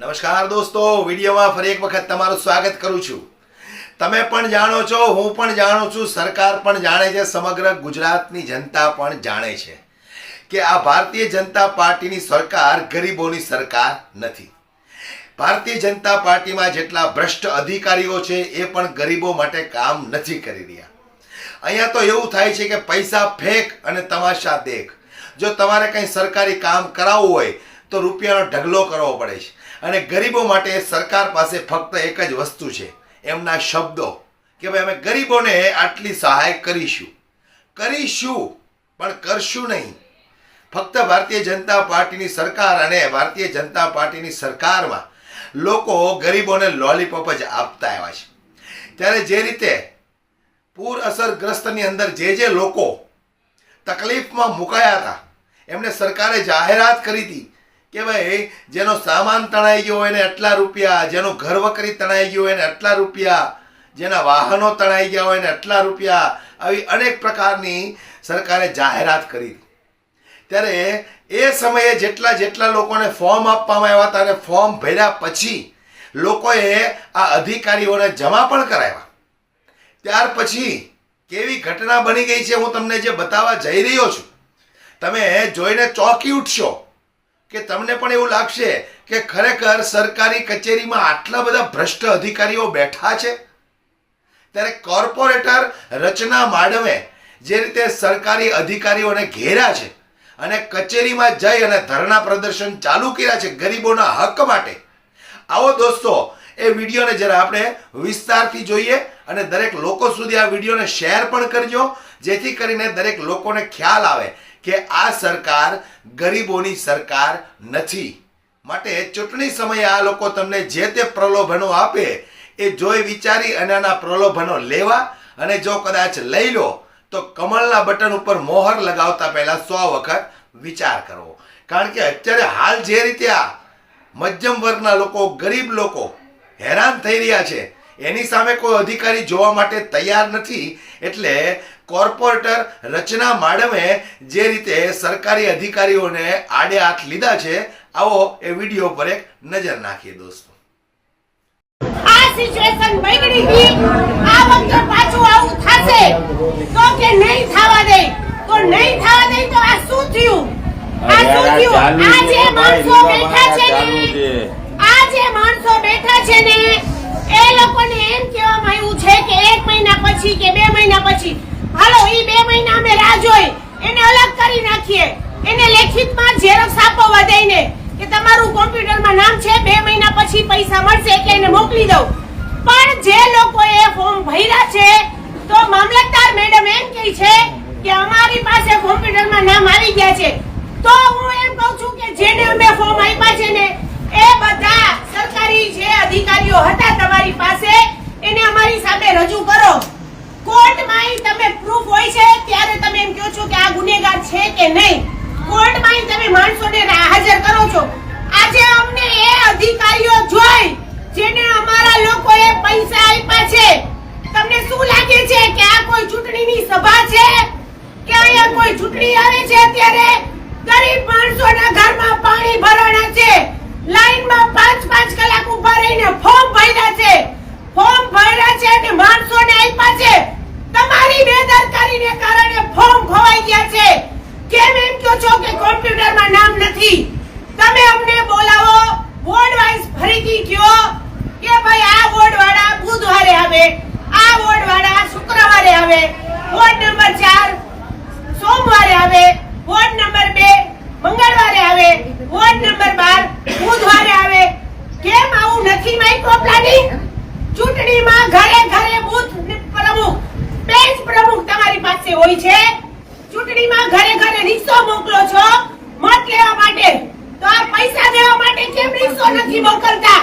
નમસ્કાર દોસ્તો, વિડીયોમાં ફરી એક વખત તમારું સ્વાગત કરું છું. તમે પણ જાણો છો, હું પણ જાણું છું, સરકાર પણ જાણે છે, સમગ્ર ગુજરાતની જનતા પણ જાણે છે કે આ ભારતીય જનતા પાર્ટીની સરકાર ગરીબોની સરકાર નથી. ભારતીય જનતા પાર્ટીમાં જેટલા ભ્રષ્ટ અધિકારીઓ છે, એ પણ ગરીબો માટે કામ નથી કરી રહ્યા. અહીંયા તો એવું થાય છે કે પૈસા ફેંક અને તમાશા દેખ. જો તમારે કંઈ સરકારી કામ કરાવવું હોય, તો રૂપિયાનો ઢગલો કરવો પડે છે. અને ગરીબો માટે સરકાર પાસે ફક્ત એક જ વસ્તુ છે, એમના શબ્દો. કે ભાઈ અમે ગરીબોને આટલી સહાય કરીશું. કરીશું, પણ કરશું નહીં. ફક્ત ભારતીય જનતા પાર્ટીની સરકાર અને ભારતીય જનતા પાર્ટીની સરકારમાં લોકો ગરીબોને લોલીપોપ જ આપતા આવ્યા છે. ત્યારે જે રીતે પૂર અસરગ્રસ્તની અંદર જે જે લોકો તકલીફમાં મુકાયા હતા, એમને સરકારે જાહેરાત કરી હતી કે ભાઈ, જેનો સામાન તણાઈ ગયો હોય ને આટલા રૂપિયા, જેનું ઘર વકરી તણાઈ ગયું હોય ને આટલા રૂપિયા, જેના વાહનો તણાઈ ગયા હોય ને આટલા રૂપિયા, આવી અનેક પ્રકારની સરકારે જાહેરાત કરી. ત્યારે એ સમયે જેટલા જેટલા લોકોને ફોર્મ આપવામાં આવ્યા હતા અને ફોર્મ ભર્યા પછી લોકોએ આ અધિકારીઓને જમા પણ કરાવ્યા. ત્યાર પછી કેવી ઘટના બની ગઈ છે હું તમને જે બતાવવા જઈ રહ્યો છું. તમે જોઈને ચોંકી ઉઠશો. કે તમને પણ એવું લાગશે કે ખરેખર સરકારી કચેરીમાં આટલા બધા ભ્રષ્ટ અધિકારીઓ બેઠા છે? ત્યારે કોર્પોરેટર રચના માડમે જે રીતે સરકારી અધિકારીઓને ઘેર્યા છે અને કચેરીમાં જઈ અને ધરણા પ્રદર્શન ચાલુ કર્યા છે ગરીબોના હક માટે, આવો દોસ્તો, એ વિડીયોને જરા આપણે વિસ્તારથી જોઈએ અને દરેક લોકો સુધી આ વિડીયોને શેર પણ કરજો, જેથી કરીને દરેક લોકોને ખ્યાલ આવે કે આ સરકાર ગરીબોની સરકાર નથી. માટે ચૂંટણી સમયે આ લોકો તમને જે તે પ્રલોભનો આપે એ જોઈ વિચારી અને આના પ્રલોભનો લેવા અને જો કદાચ લઈ લો, તો કમળના બટન ઉપર મોહર લગાવતા પહેલા સો વખત વિચાર કરવો કારણ કે અત્યારે હાલ જે રીતે આ મધ્યમ વર્ગના લોકો, ગરીબ લોકો હેરાન થઈ રહ્યા છે, એની સામે કોઈ અધિકારી જોવા માટે તૈયાર નથી એટલે કોર્પોરેટર રચના માડમે જે રીતે સરકારી અધિકારીઓને આડે હાથ લીધા છે આવો એ વીડિયો પર એક નજર નાખીએ દોસ્તો. આ સિચ્યુએશન બગડી ગઈ. આ વખતે પાછું આવું થશે. તો કે નહીં થવા દે. તો નહીં થવા દે તો આ શું થયું? આ શું થયું? આ જે માણસો બેઠા છે ને આ જે માણસો બેઠા છે ને એ લોકોને એમ કહેવામાં આવ્યું છે કે એક મહિના પછી કે બે મહિના પછી હાલો ઈ બે મહિના અમે રાહ જોઈ એને અલગ કરી એને લેખિતમાં ઝેરોક્સ આપવા દઈને કે તમારું કોમ્પ્યુટરમાં નામ છે, બે મહિના પછી પૈસા મળશે એટલે એને મોકલી દઉં. પણ જે લોકોએ ફોર્મ ભર્યા છે, તો મામલતદાર મેડમ એમ કહે છે કે અમારી પાસે કોમ્પ્યુટરમાં નામ આવી ગયા છે. તો હું એમ કહું છું કે જેને અમે ફોર્મ આપ્યા છે ને, એ બધા સરકારી જે અધિકારીઓ હતા તમારી પાસે, એને અમારી સામે રજૂ કરો. કોર્ટમાં તમે પ્રૂફ હોય છે, ત્યારે તમે એમ કહો છો કે આ ગુનેગાર છે કે નહીં? કોર્ટમાં તમે માણસોને હાજર કરો છો. આજે અમને એ અધિકારીઓ જોઈ, જેને અમારા લોકોએ પૈસા આપ્યા છે. તમને શું લાગે છે કે આ કોઈ ચૂંટણીની સભા છે? કે અહીંયા કોઈ ચૂંટણી આવે છે ત્યારે ગરીબ માણસોના ઘરમાં પાણી ભરાણા છે. લાઈનમાં પાંચ પાંચ કલાક ઊભા રહીને ફોર્મ ભર્યા છે. ફોર્મ ભર્યા છે અને માણસોને આપ્યા છે તમારી બેદરકારીને કારણે ફોર્મ ખોવાઈ ગયા છે કેમ એમ કહો છો કે કોમ્પ્યુટરમાં નામ નથી તમે અમને બોલાવો વોર્ડ વાઇઝ ફરીથી કયો કે ભાઈ આ વોર્ડ વાળા બુધવારે આવે આ વોર્ડ વાળા શુક્રવારે આવે વોર્ડ નંબર ચાર સોમવારે આવે વોર્ડ નંબર બે મંગળવારે આવે વોર્ડ નંબર બાર બુધવારે આવે કેમ આવું માઇક્રો પ્લાનિંગ ચૂંટણીમાં ઘરે ઘરે બૂથ પ્રમુખ પેજ પ્રમુખ તમારી પાસે હોય છે. ચૂંટણીમાં ઘરે ઘરે રિક્ષો મોકલો છો. મત લેવા માટે. તો આ પૈસા દેવા માટે કેમ રિક્ષો નથી મોકલતા?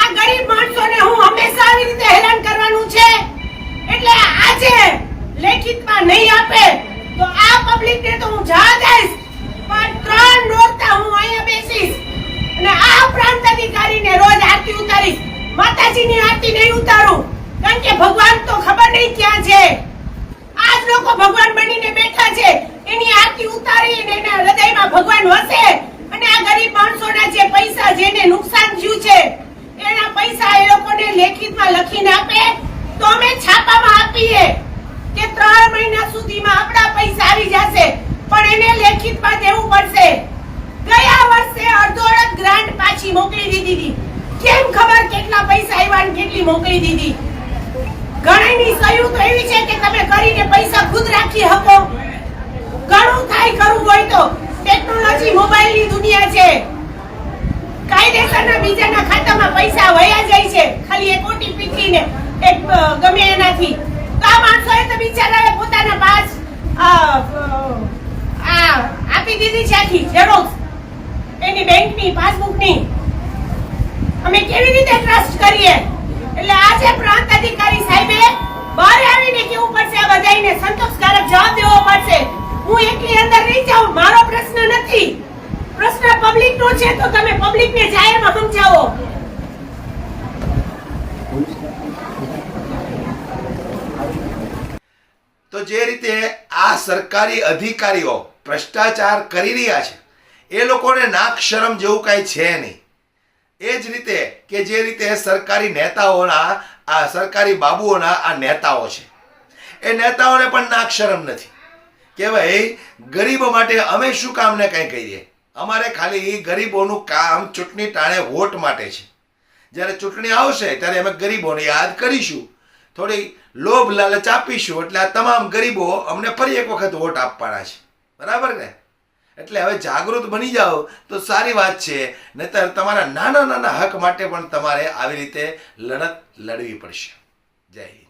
આ ગરીબ માણસોને હું હંમેશા આવી રીતે હેરાન કરવાનું છે. એટલે આજે લેખિતમાં નહીં આપે, તો આ પબ્લિકને તો હું જવા દઈશ. માતાજીની આરતી નહીં ઉતારું. કારણ કે ભગવાન તો ખબર નહીં ક્યાં છે. આજ લોકો ભગવાન બનીને બેઠા છે. એની આરતી ઉતારી અને એના હૃદયમાં ભગવાન વસે અને આ ગરીબ માણસોના જે પૈસા જેને નુકસાન થયું છે, એના પૈસા એ લોકોને લેખિતમાં લખીને આપે, તો અમે છાપામાં આપીએ કે ત્રણ મહિના સુધીમાં આપણા પૈસા આવી જશે. પણ એને લેખિતમાં દેવું પડશે. ગયા વર્ષે અડધો અડધ ગ્રાન્ટ પાછી મોકલી દીધી હતી. કેમ ખબર કેટલા પૈસા આવ્યા કેટલી મોકલી દીધી? ઘણીની સહયું તો એવી છે કે તમે કરીને પૈસા ખુદ રાખી શકો. ઘણું થાય કરવું હોય તો. ટેકનોલોજી મોબાઈલની દુનિયા છે. કાયદેસરના બીજાના ખાતામાં પૈસા વયા જાય છે. ખાલી એક ઓટીપી થી ને એક ગમે એનાથી. તો આ માણસોએ તો બિચારાએ પોતાના પાસ આ આપી દીધી છે આખી ઝેરોક્સ એની બેંકની, પાસબુકની. અમે કેવી રીતે ટ્રસ્ટ કરીએ? એટલે આજે પ્રાંત અધિકારી સાહેબે બહાર આવીને કેવું પડશે આ બધાને સંતોષકારક જવાબ દેવો પડશે? હું એકલી અંદર નહીં જાઉં, મારો પ્રશ્ન નથી. પ્રશ્ન પબ્લિક નો છે તો તમે પબ્લિક ને જાહેરમાં સમજાવો. તો જે રીતે આ સરકારી અધિકારીઓ ભ્રષ્ટાચાર કરી રહ્યા છે, એ લોકોને નાક શરમ જેવું કાંઈ છે નહીં. એ જ રીતે કે જે રીતે સરકારી નેતાઓના, આ સરકારી બાબુઓના આ નેતાઓ છે. એ નેતાઓને પણ નાક શરમ નથી. કે ભાઈ, ગરીબો માટે અમે શું કામને કંઈ કહીએ? અમારે ખાલી ગરીબોનું કામ ચૂંટણી ટાણે વોટ માટે છે. જ્યારે ચૂંટણી આવશે, ત્યારે અમે ગરીબોને યાદ કરીશું. થોડી લોભ લાલચ આપીશું, એટલે આ તમામ ગરીબો અમને ફરી એક વખત વોટ આપવાના છે. બરાબર ને? એટલે હવે જાગૃત બની જાઓ. તો સારી વાત છે. નહીતર તમારા નાના નાના હક માટે પણ તમારે આવી રીતે લડત લડવી પડશે. જય હિન્દ.